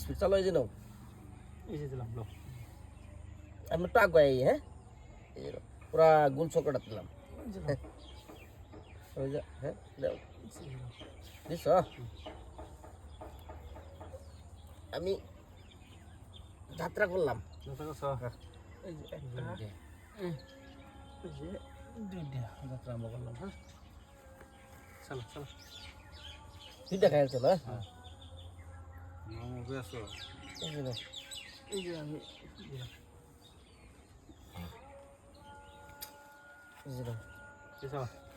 Speed চালো এই যে নাও। এই যে দিলাম লো আমি একটু আগে হ্যাঁ। পুরা গোল চকটা দিলাম। হ্যাঁ দিছ। আমি যাত্রা করলাম যাত্রা আরম্ভ করলাম হ্যাঁ চলো চলো। দুইটা খাই চলো হ্যাঁ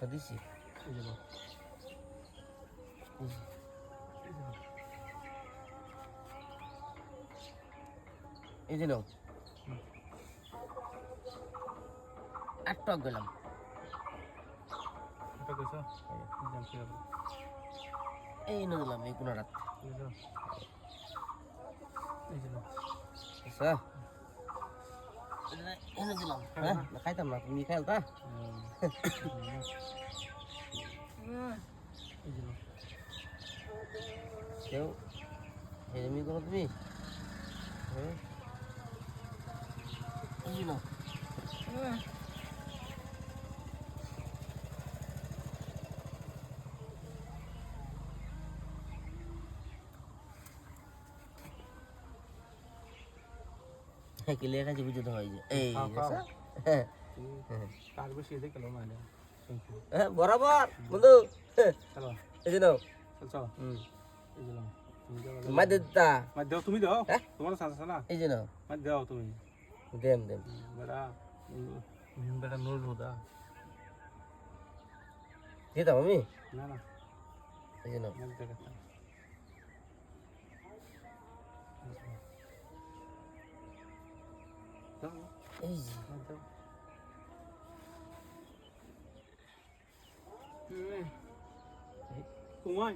দিছ হ্যাঁ, এই যে নাও আটটা গেলাম এই করব এই কোনো রাত আচ্ছা এনে দিলাম হ্যাঁ না খাইতাম না তুমি খাইল তা এই যে লো কেউ এমনি করো তুমি হ্যাঁ হ্যাঁ আছে বুঝতে হয় যে এই কার বেশি দেখে লো মানে হ্যাঁ বরাবর বন্ধু। চলো এই যে নাও। চল হুম। এই যে দাও দাও তুমি দাও? হ্যাঁ? তোমার সাথে না? এই যে নাও। মার দাও তুমি। দেম দেম। বেটা বেটা নুর নুদা দিতাম আমি না না। এই যে নাও। মার দেখা দাও এই যে মার দাও কুমাই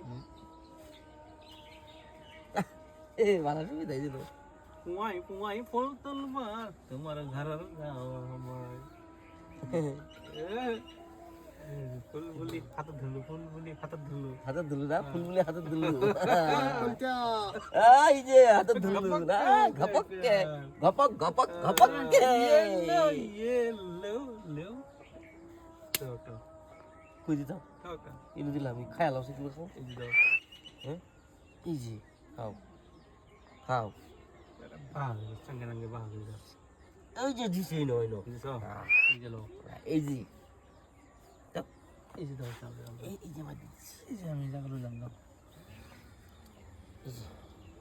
এই ভালো সুবিধা এই যে নাও কুমাই কুমাই ফুল তুলবার তোমার ঘরের গাও আমার ফুল বলি হাত ধুলু ফুল বলি ধুলু। হাতে ধুলু না হাতে ধুলু। এই যে হাতে ধুলু না ঘপক কে ঘপক ঘপক ঘপক কে yellow, yellow. Tuh, tuh, কই দিতাম? tuh, tuh. দিলাম Ini tuh. হ্যাঁ? এই যে খাও। খাও। bang gitu. এই যে দিছে ইনো Ini so, ini lo. এই যে। Tuh sampai sampai. এই এই যে আমার. এই যে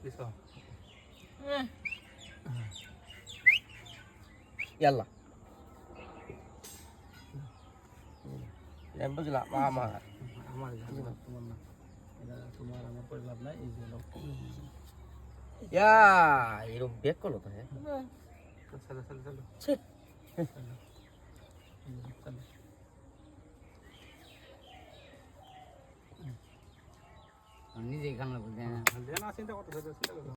Ini so. ইয়াল্লা ল্যাম্পটো জ্বালা আমার Amal jangan teman lah. Ada semua nama perlap lah, ini lo. ইয়া এরকম বেক করল তো হ্যাঁ. Ini, salah. নিজে খান লাগবে Dia